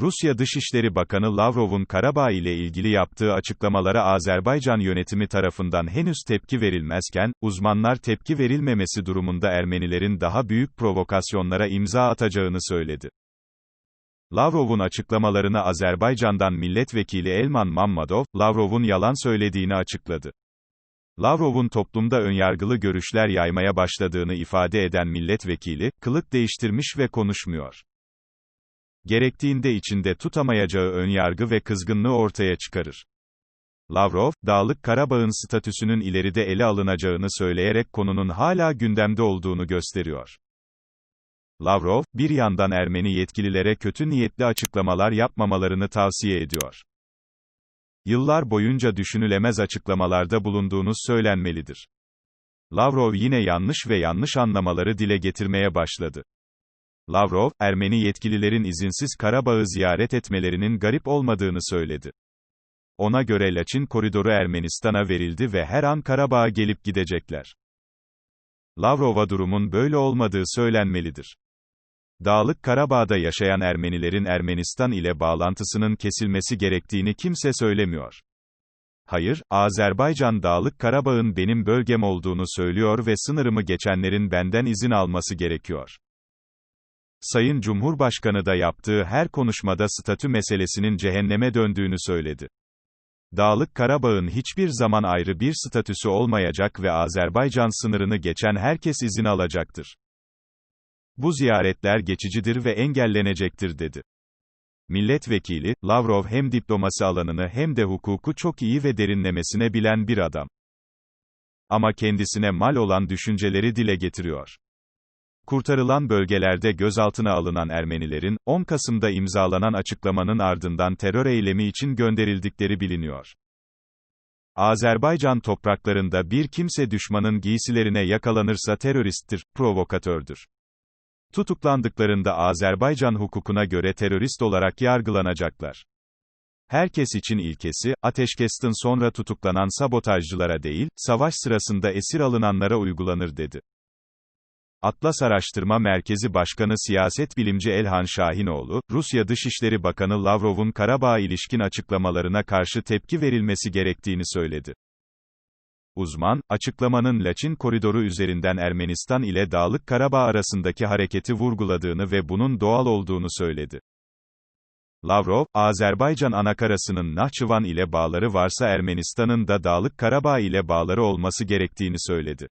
Rusya Dışişleri Bakanı Lavrov'un Karabağ ile ilgili yaptığı açıklamalara Azerbaycan yönetimi tarafından henüz tepki verilmezken, uzmanlar tepki verilmemesi durumunda Ermenilerin daha büyük provokasyonlara imza atacağını söyledi. Lavrov'un açıklamalarını Azerbaycan'dan milletvekili Elman Mammadov, Lavrov'un yalan söylediğini açıkladı. Lavrov'un toplumda önyargılı görüşler yaymaya başladığını ifade eden milletvekili, kılık değiştirmiş ve konuşmuyor. Gerektiğinde içinde tutamayacağı önyargı ve kızgınlığı ortaya çıkarır. Lavrov, Dağlık Karabağ'ın statüsünün ileride ele alınacağını söyleyerek konunun hala gündemde olduğunu gösteriyor. Lavrov, bir yandan Ermeni yetkililere kötü niyetli açıklamalar yapmamalarını tavsiye ediyor. Yıllar boyunca düşünülemez açıklamalarda bulunduğunuz söylenmelidir. Lavrov yine yanlış ve yanlış anlamaları dile getirmeye başladı. Lavrov, Ermeni yetkililerin izinsiz Karabağ'ı ziyaret etmelerinin garip olmadığını söyledi. Ona göre Laçin koridoru Ermenistan'a verildi ve her an Karabağ'a gelip gidecekler. Lavrov'a durumun böyle olmadığı söylenmelidir. Dağlık Karabağ'da yaşayan Ermenilerin Ermenistan ile bağlantısının kesilmesi gerektiğini kimse söylemiyor. Hayır, Azerbaycan Dağlık Karabağ'ın benim bölgem olduğunu söylüyor ve sınırımı geçenlerin benden izin alması gerekiyor. Sayın Cumhurbaşkanı da yaptığı her konuşmada statü meselesinin cehenneme döndüğünü söyledi. Dağlık Karabağ'ın hiçbir zaman ayrı bir statüsü olmayacak ve Azerbaycan sınırını geçen herkes izin alacaktır. Bu ziyaretler geçicidir ve engellenecektir dedi. Milletvekili, Lavrov hem diplomasi alanını hem de hukuku çok iyi ve derinlemesine bilen bir adam. Ama kendisine mal olan düşünceleri dile getiriyor. Kurtarılan bölgelerde gözaltına alınan Ermenilerin, 10 Kasım'da imzalanan açıklamanın ardından terör eylemi için gönderildikleri biliniyor. Azerbaycan topraklarında bir kimse düşmanın giysilerine yakalanırsa teröristtir, provokatördür. Tutuklandıklarında Azerbaycan hukukuna göre terörist olarak yargılanacaklar. Herkes için ilkesi, ateşkestin sonra tutuklanan sabotajcılara değil, savaş sırasında esir alınanlara uygulanır dedi. Atlas Araştırma Merkezi Başkanı siyaset bilimci Elhan Şahinoğlu, Rusya Dışişleri Bakanı Lavrov'un Karabağ ilişkin açıklamalarına karşı tepki verilmesi gerektiğini söyledi. Uzman, açıklamanın Laçin koridoru üzerinden Ermenistan ile Dağlık Karabağ arasındaki hareketi vurguladığını ve bunun doğal olduğunu söyledi. Lavrov, Azerbaycan anakarasının Nahçıvan ile bağları varsa Ermenistan'ın da Dağlık Karabağ ile bağları olması gerektiğini söyledi.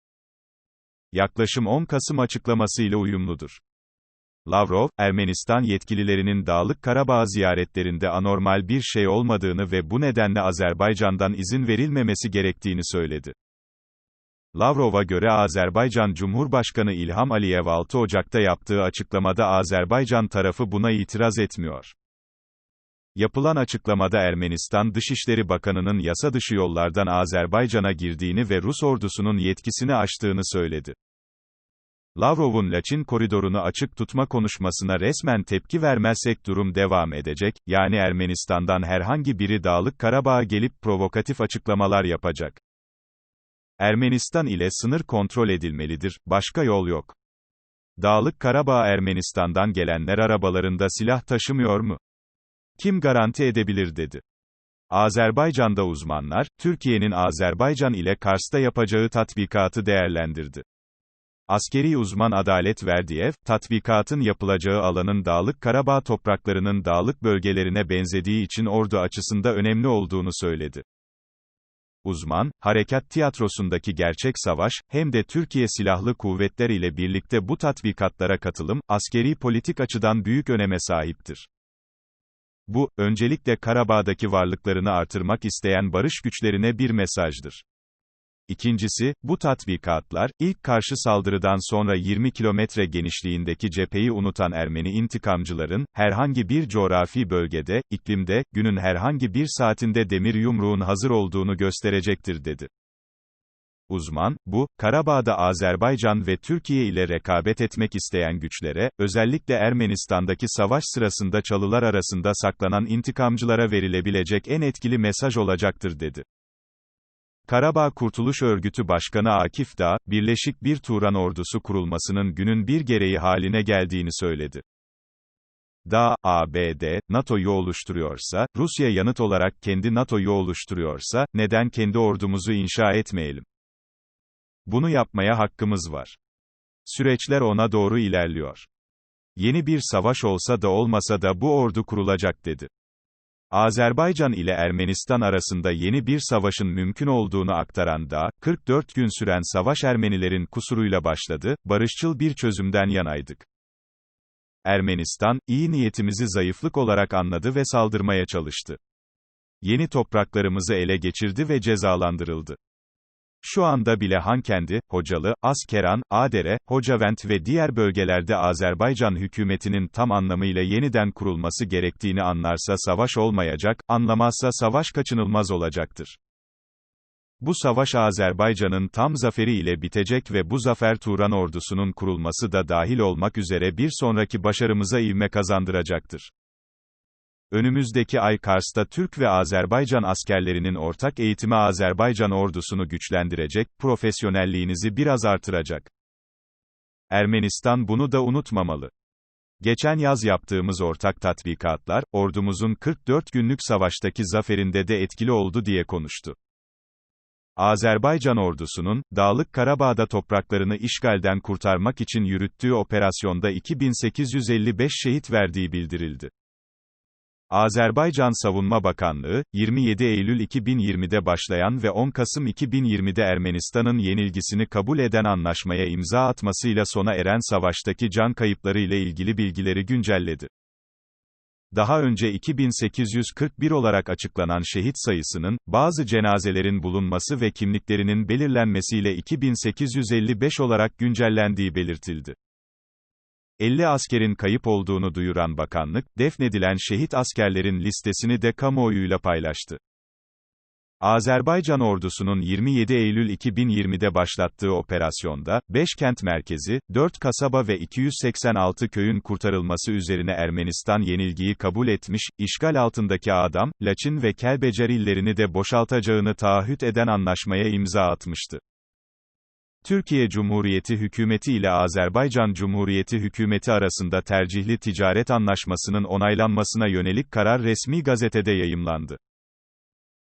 Yaklaşım 10 Kasım açıklamasıyla uyumludur. Lavrov, Ermenistan yetkililerinin Dağlık Karabağ ziyaretlerinde anormal bir şey olmadığını ve bu nedenle Azerbaycan'dan izin verilmemesi gerektiğini söyledi. Lavrov'a göre Azerbaycan Cumhurbaşkanı İlham Aliyev 6 Ocak'ta yaptığı açıklamada Azerbaycan tarafı buna itiraz etmiyor. Yapılan açıklamada Ermenistan Dışişleri Bakanı'nın yasa dışı yollardan Azerbaycan'a girdiğini ve Rus ordusunun yetkisini aştığını söyledi. Lavrov'un Laçin koridorunu açık tutma konuşmasına resmen tepki vermezsek durum devam edecek, yani Ermenistan'dan herhangi biri Dağlık Karabağ'a gelip provokatif açıklamalar yapacak. Ermenistan ile sınır kontrol edilmelidir, başka yol yok. Dağlık Karabağ Ermenistan'dan gelenler arabalarında silah taşımıyor mu? Kim garanti edebilir dedi. Azerbaycan'da uzmanlar, Türkiye'nin Azerbaycan ile Kars'ta yapacağı tatbikatı değerlendirdi. Askeri uzman Adalet Verdiyev, tatbikatın yapılacağı alanın Dağlık Karabağ topraklarının dağlık bölgelerine benzediği için ordu açısında önemli olduğunu söyledi. Uzman, harekat tiyatrosundaki gerçek savaş, hem de Türkiye Silahlı Kuvvetler ile birlikte bu tatbikatlara katılım, askeri politik açıdan büyük öneme sahiptir. Bu, öncelikle Karabağ'daki varlıklarını artırmak isteyen barış güçlerine bir mesajdır. İkincisi, bu tatbikatlar, ilk karşı saldırıdan sonra 20 kilometre genişliğindeki cepheyi unutan Ermeni intikamcıların, herhangi bir coğrafi bölgede, iklimde, günün herhangi bir saatinde demir yumruğun hazır olduğunu gösterecektir dedi. Uzman, bu, Karabağ'da Azerbaycan ve Türkiye ile rekabet etmek isteyen güçlere, özellikle Ermenistan'daki savaş sırasında çalılar arasında saklanan intikamcılara verilebilecek en etkili mesaj olacaktır dedi. Karabağ Kurtuluş Örgütü Başkanı Akif Dağ, Birleşik Bir Turan ordusu kurulmasının günün bir gereği haline geldiğini söyledi. Da, ABD, NATO'yu oluşturuyorsa, Rusya yanıt olarak kendi NATO'yu oluşturuyorsa, neden kendi ordumuzu inşa etmeyelim? Bunu yapmaya hakkımız var. Süreçler ona doğru ilerliyor. Yeni bir savaş olsa da olmasa da bu ordu kurulacak dedi. Azerbaycan ile Ermenistan arasında yeni bir savaşın mümkün olduğunu aktaran da, 44 gün süren savaş Ermenilerin kusuruyla başladı, barışçıl bir çözümden yanaydık. Ermenistan, iyi niyetimizi zayıflık olarak anladı ve saldırmaya çalıştı. Yeni topraklarımızı ele geçirdi ve cezalandırıldı. Şu anda bile Hankendi, Hocalı, Askeran, Adere, Hocavent ve diğer bölgelerde Azerbaycan hükümetinin tam anlamıyla yeniden kurulması gerektiğini anlarsa savaş olmayacak, anlamazsa savaş kaçınılmaz olacaktır. Bu savaş Azerbaycan'ın tam zaferi ile bitecek ve bu zafer Turan ordusunun kurulması da dahil olmak üzere bir sonraki başarımıza ivme kazandıracaktır. Önümüzdeki ay Kars'ta Türk ve Azerbaycan askerlerinin ortak eğitimi Azerbaycan ordusunu güçlendirecek, profesyonelliğinizi biraz artıracak. Ermenistan bunu da unutmamalı. Geçen yaz yaptığımız ortak tatbikatlar, ordumuzun 44 günlük savaştaki zaferinde de etkili oldu diye konuştu. Azerbaycan ordusunun, Dağlık Karabağ'da topraklarını işgalden kurtarmak için yürüttüğü operasyonda 2855 şehit verdiği bildirildi. Azerbaycan Savunma Bakanlığı, 27 Eylül 2020'de başlayan ve 10 Kasım 2020'de Ermenistan'ın yenilgisini kabul eden anlaşmaya imza atmasıyla sona eren savaştaki can kayıpları ile ilgili bilgileri güncelledi. Daha önce 2841 olarak açıklanan şehit sayısının, bazı cenazelerin bulunması ve kimliklerinin belirlenmesiyle 2855 olarak güncellendiği belirtildi. 50 askerin kayıp olduğunu duyuran bakanlık, defnedilen şehit askerlerin listesini de kamuoyuyla paylaştı. Azerbaycan ordusunun 27 Eylül 2020'de başlattığı operasyonda, 5 kent merkezi, 4 kasaba ve 286 köyün kurtarılması üzerine Ermenistan yenilgiyi kabul etmiş, işgal altındaki Adam, Laçin ve Kelbecer illerini de boşaltacağını taahhüt eden anlaşmaya imza atmıştı. Türkiye Cumhuriyeti Hükümeti ile Azerbaycan Cumhuriyeti Hükümeti arasında tercihli ticaret anlaşmasının onaylanmasına yönelik karar resmi gazetede yayımlandı.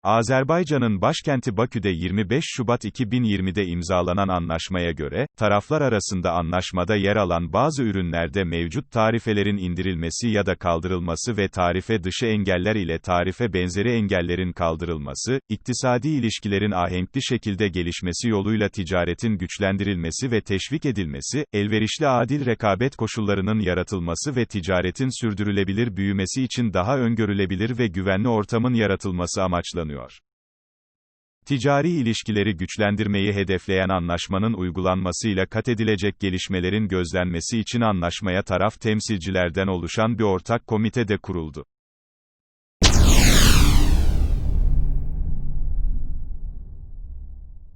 Azerbaycan'ın başkenti Bakü'de 25 Şubat 2020'de imzalanan anlaşmaya göre, taraflar arasında anlaşmada yer alan bazı ürünlerde mevcut tarifelerin indirilmesi ya da kaldırılması ve tarife dışı engeller ile tarife benzeri engellerin kaldırılması, iktisadi ilişkilerin ahenkli şekilde gelişmesi yoluyla ticaretin güçlendirilmesi ve teşvik edilmesi, elverişli adil rekabet koşullarının yaratılması ve ticaretin sürdürülebilir büyümesi için daha öngörülebilir ve güvenli ortamın yaratılması amaçlanıyor. Ticari ilişkileri güçlendirmeyi hedefleyen anlaşmanın uygulanmasıyla kat edilecek gelişmelerin gözlenmesi için anlaşmaya taraf temsilcilerden oluşan bir ortak komite de kuruldu.